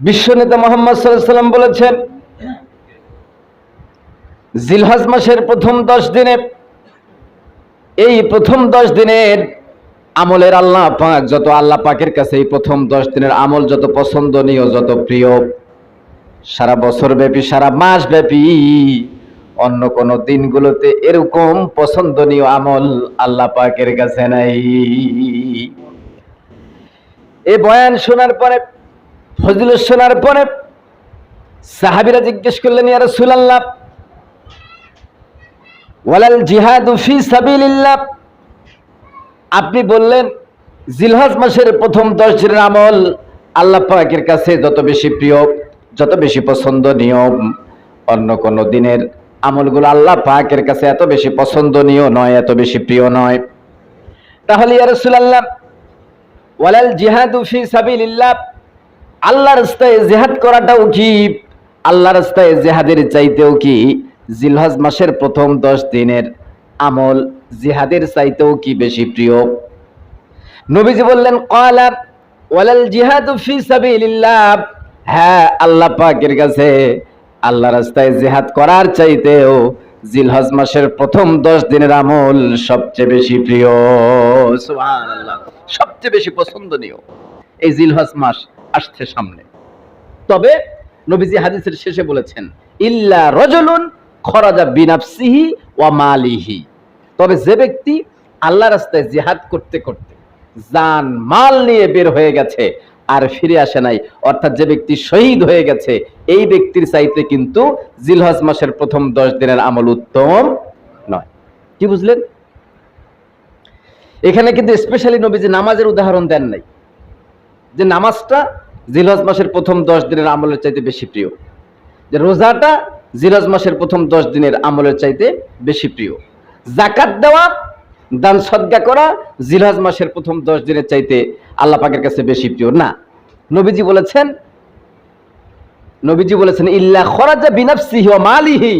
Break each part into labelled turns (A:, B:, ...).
A: বিশ্বনেতা মোহাম্মদ সাল্লাম বলেছেন, জিলহাজ মাসের প্রথম দশ দিনে, এই প্রথম দশ দিনের আমলের আল্লাহ পাক যত আল্লাহ পাকের কাছে এই প্রথম দশ দিনের আমল যত পছন্দনীয়, যত প্রিয়, সারা বছর ব্যাপী, সারা মাস ব্যাপী, অন্য কোন দিনগুলোতে এরকম পছন্দনীয় আমল আল্লাহ পাকের কাছে নাই। এই বয়ান শোনার পরে ফজল শোনার পরে সাহাবিরা জিজ্ঞেস করলেন, ইয়া রাসূলুল্লাহ, ওয়ালাল জিহাদু ফি সাবিলিল্লাহ? আপনি বললেন, জিলহজ মাসের প্রথম দশ দিনের আমল আল্লাহ পাকের কাছে যত বেশি প্রিয়, যত বেশি পছন্দনীয়, অন্য কোন দিনের আমলগুলো আল্লাহ পাকের কাছে এত বেশি পছন্দনীয় নয়, এত বেশি প্রিয় নয়। তাহলে, ইয়া রাসূলুল্লাহ, ওয়ালাল জিহাদু ফি সাবিলিল্লাহ? আল্লাহ রাস্তায় জেহাদ করাটাও কি? আল্লাহ রাস্তায় জেহাদের চাইতেও কি? জিলহজ মাসের প্রথম দশ দিনের আমল জিহাদের চাইতেও কি বেশি প্রিয়? নবীজি বললেন কলা ওয়ালাল জিহাদু ফি সাবিলিল্লাহ। হ্যাঁ আল্লাহ পাকের কাছে আল্লাহ রাস্তায় জিহাদ করার চাইতেও জিলহজ মাসের প্রথম দশ দিনের আমল সবচেয়ে বেশি প্রিয়। সবচেয়ে বেশি পছন্দনীয়। এই জিলহজ মাস আসছে সামনে। তবে নবীজি হাদিসের শেষে বলেছেন, ইল্লা রজলুন খরাজা বিনাফসিহি ওয়া মালিহি। তবে যে ব্যক্তি আল্লাহ রাস্তায় জিহাদ করতে করতে জান, মাল নিয়ে বের হয়ে গেছে আর ফিরে আসে নাই, অর্থাৎ যে ব্যক্তি শহীদ হয়ে গেছে, এই ব্যক্তির চাইতে কিন্তু জিলহজ মাসের প্রথম দশ দিনের আমল উত্তম নয়। কি বুঝলেন? এখানে কিন্তু স্পেশালি নবীজি নামাজের উদাহরণ দেন নাই। যে নামাজটা জিলহজ মাসের প্রথম দশ দিনের আমলের চাইতে বেশি প্রিয়। যে রোজাটা জিলহজ মাসের প্রথম দশ দিনের আমলের চাইতে বেশি প্রিয়। জাকাত দেওয়া, দান সদ্গা করা জিলহজ মাসের প্রথম দশ দিনের চাইতে আল্লাহ পাকের কাছে বেশি প্রিয়। না, নবীজি বলেছেন নবীজি বলেছেন, ইল্লা খরাজা বিনাফসিহি ওয়া মালিহি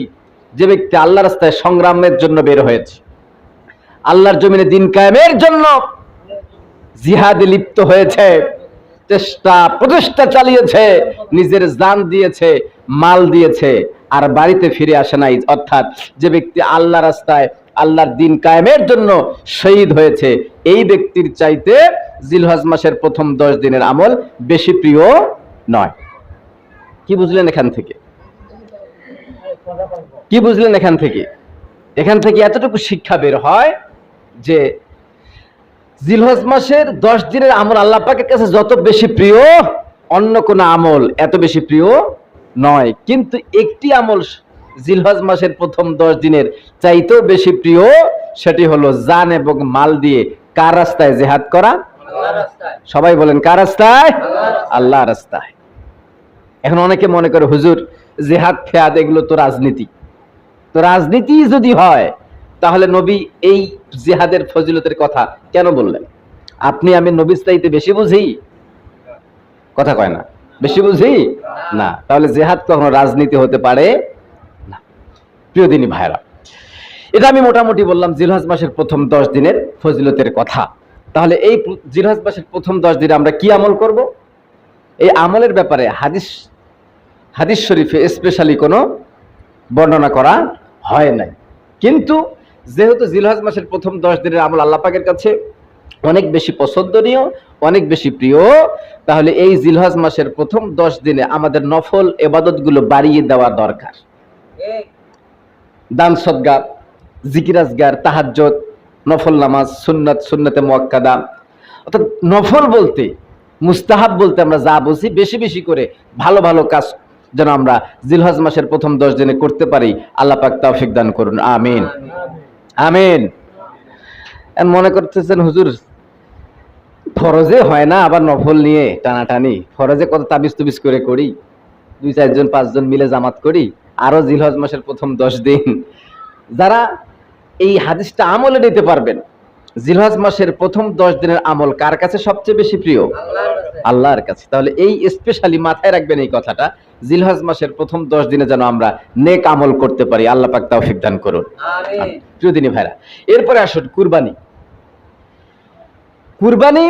A: যে ব্যক্তি আল্লাহ রাস্তায় সংগ্রামের জন্য বের হয়েছে, আল্লাহর জমিনে দিন কায়েমের জন্য জিহাদে লিপ্ত হয়েছে চেষ্টা প্রচেষ্টা চালিয়েছে, নিজের জান দিয়েছে, মাল দিয়েছে, আর বাড়িতে ফিরে আসে নাই। অর্থাৎ যে ব্যক্তি আল্লাহ রাস্তায়, আল্লাহর দিন কায়েমের জন্য শহীদ হয়েছে, এই ব্যক্তির চাইতে জিলহজ মাসের প্রথম দশ দিনের আমল বেশি প্রিয় নয়। কি বুঝলেন এখান থেকে? কি বুঝলেন এখান থেকে? এখান থেকে এতটুকু শিক্ষা বের হয় যে জিলহজ মাসের দশ দিনের আমল আল্লাহ পাকের কাছে যত বেশি প্রিয়, অন্য কোন আমল এত বেশি প্রিয় নয়। কিন্তু একটি আমল জিলহজ মাসের প্রথম দশ দিনের চাইতেও বেশি প্রিয়, সেটি হলো জান এবং মাল দিয়ে কার রাস্তায় জেহাদ করা? সবাই বলেন, কার রাস্তায়? আল্লাহ রাস্তায়। এখন অনেকে মনে করে, হুজুর, জেহাদ, ফেয়াদ, এগুলো তো রাজনীতি। তো রাজনীতি যদি হয়, তাহলে নবী এই জেহাদের ফজিলতের কথা কেন বললেন? আপনি আমি নবীর চাইতে বেশি বুঝি? কথা কয় না। বেশি বুঝি? না। তাহলে জেহাদ কখনো রাজনীতি হতে পারে না। প্রিয় দিনী ভাইরা এটা আমি মোটামুটি বললাম জিলহাজ মাসের প্রথম দশ দিনের ফজিলতের কথা। তাহলে এই জিলহাজ মাসের প্রথম দশ দিনে আমরা কি আমল করব? এই আমলের ব্যাপারে হাদিস হাদিস শরীফে স্পেশালি কোনো বর্ণনা করা হয় নাই। কিন্তু যেহেতু জিলহজ মাসের প্রথম দশ দিনের আমল আল্লাহ পাকের কাছে অনেক বেশি পছন্দনীয়, অনেক বেশি প্রিয়, তাহলে এই জিলহজ মাসের প্রথম দশ দিনে আমাদের নফল এবাদতগুলো বাড়িয়ে দেওয়া দরকার। দান সদ্গা জিকিরাজগার তাহাজ্জত নফল নামাজ, সুন্নাত, সুন্নাতে মোয়াক্কাদা। অর্থাৎ নফল বলতে, মুস্তাহাব বলতে আমরা যা বুঝি, বেশি বেশি করে ভালো ভালো কাজ যেন আমরা জিলহজ মাসের প্রথম দশ দিনে করতে পারি। আল্লাহ পাক তৌফিক দান করুন আমিন। আমিন। মনে করতেছেন, হুজুর, ফরজে হয় না আবার নফল নিয়ে টানাটানি? ফরজে কত তাবিজ তুবিজ করে করি? দুই চারজন, পাঁচজন মিলে জামাত করি, আরও জিলহজ মাসের প্রথম দশ দিন। যারা এই হাদিসটা আমলে নিতে পারবেন, জিলহজ মাসের প্রথম দশ দিনের আমল কার কাছে সবচেয়ে বেশি প্রিয়? আল্লাহর কাছে। তাহলে এই স্পেশালি মাথায় রাখবেন এই কথাটা জিলহজ মাসের প্রথম দশ দিনে যেন আমরা নেক আমল করতে পারি। আল্লাহ পাক তাও দান করুন। প্রিয় দিনী ভাইরা এরপরে আসুন কুরবানি। কুরবানি